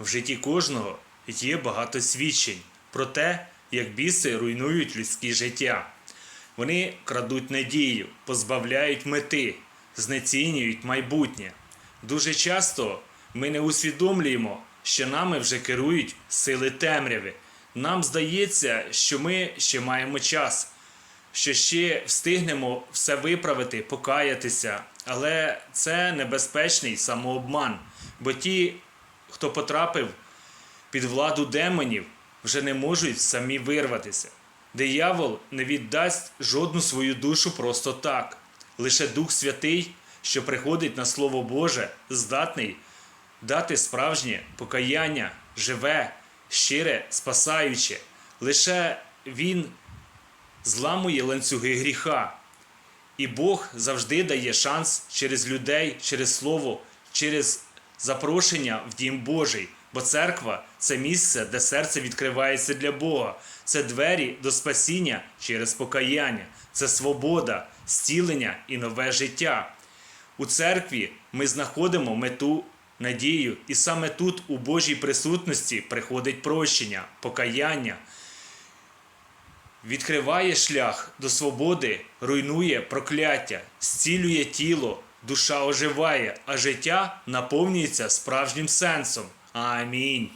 В житті кожного є багато свідчень про те, як біси руйнують людське життя. Вони крадуть надію, позбавляють мети, знецінюють майбутнє. Дуже часто ми не усвідомлюємо, що нами вже керують сили темряви. Нам здається, що ми ще маємо час, що ще встигнемо все виправити, покаятися, але це небезпечний самообман, бо ті, хто потрапив під владу демонів, вже не можуть самі вирватися. Диявол не віддасть жодну свою душу просто так. Лише Дух Святий, що приходить на Слово Боже, здатний дати справжнє покаяння, живе, щире, спасаюче. Лише Він зламує ланцюги гріха. І Бог завжди дає шанс через людей, через Слово, через запрошення в Дім Божий. Бо церква це місце, де серце відкривається для Бога. Це двері до спасіння через покаяння, це свобода, зцілення і нове життя. У церкві ми знаходимо мету, надію, і саме тут, у Божій присутності, приходить прощення, покаяння, відкриває шлях до свободи, руйнує прокляття, зцілює тіло, душа оживає, а життя наповнюється справжнім сенсом. Амінь.